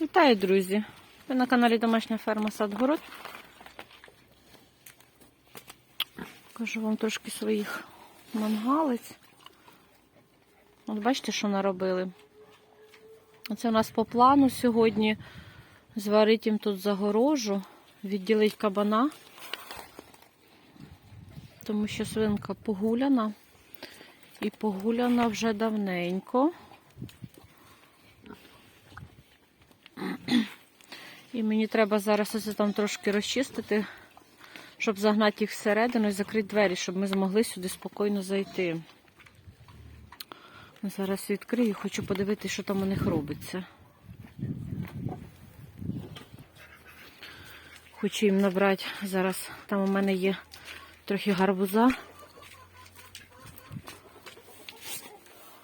Вітаю, друзі! Ви на каналі Домашня ферма Садгород. Кажу вам трошки своїх мангалиць. От бачите, що наробили? Оце у нас по плану сьогодні зварити їм тут загорожу, відділити кабана, тому що свинка погуляна. І погуляна вже давненько. І мені треба зараз оце там трошки розчистити, щоб загнати їх всередину і закрити двері, щоб ми змогли сюди спокійно зайти. Зараз відкрию, хочу подивитися, що там у них робиться. Хочу їм набрати зараз. Там у мене є трохи гарбуза.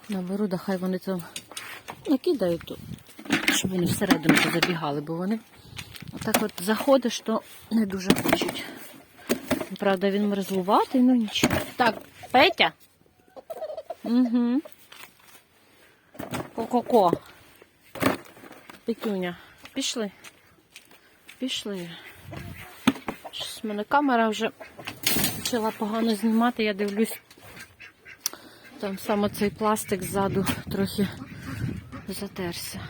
Наберу, да хай вони там накидають тут, щоб вони всередину забігали, бо вони отак от заходиш, то не дуже хочуть. Правда, він мерзлуватий, ну нічого. Так, Петя. Угу. Ко-ко-ко. Петюня. Пішли. Пішли. Щось в мене камера вже почала погано знімати, я дивлюсь. Там саме цей пластик ззаду трохи затерся.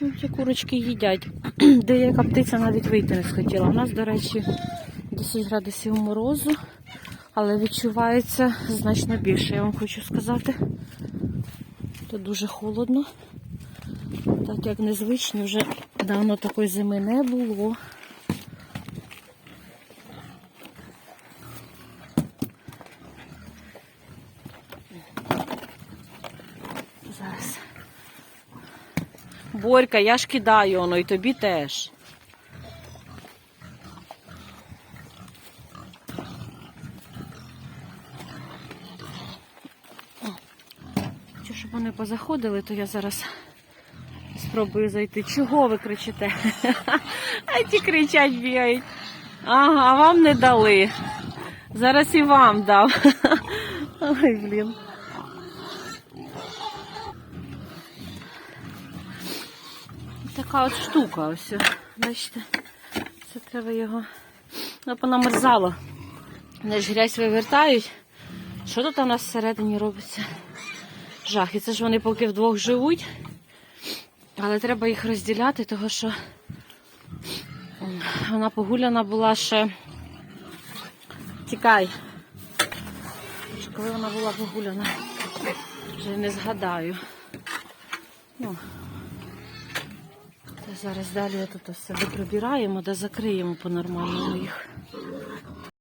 Ну, ці курочки їдять. Деяка птиця навіть вийти не схотіла. У нас, до речі, 10 градусів морозу, але відчувається значно більше, я вам хочу сказати. Тут дуже холодно. Так як незвично, вже давно такої зими не було. Зараз. Борька, я ж кидаю воно і тобі теж. Хочу, щоб вони позаходили, то я зараз спробую зайти. Чого ви кричите? А ті кричать бігають. Ага, вам не дали. Зараз і вам дав. Ой, блін. Така от штука ось. Бачите, це треба його. Ну, понамерзало. Вони ж грязь вивертають. Що тут у нас всередині робиться? Жах. І це ж вони поки вдвох живуть. Але треба їх розділяти, тому що вона погуляна була ще. Тікай. Коли вона була погуляна, вже не згадаю. Ну, Зараз далі тут все доприбираємо, да закриємо по-нормальному їх.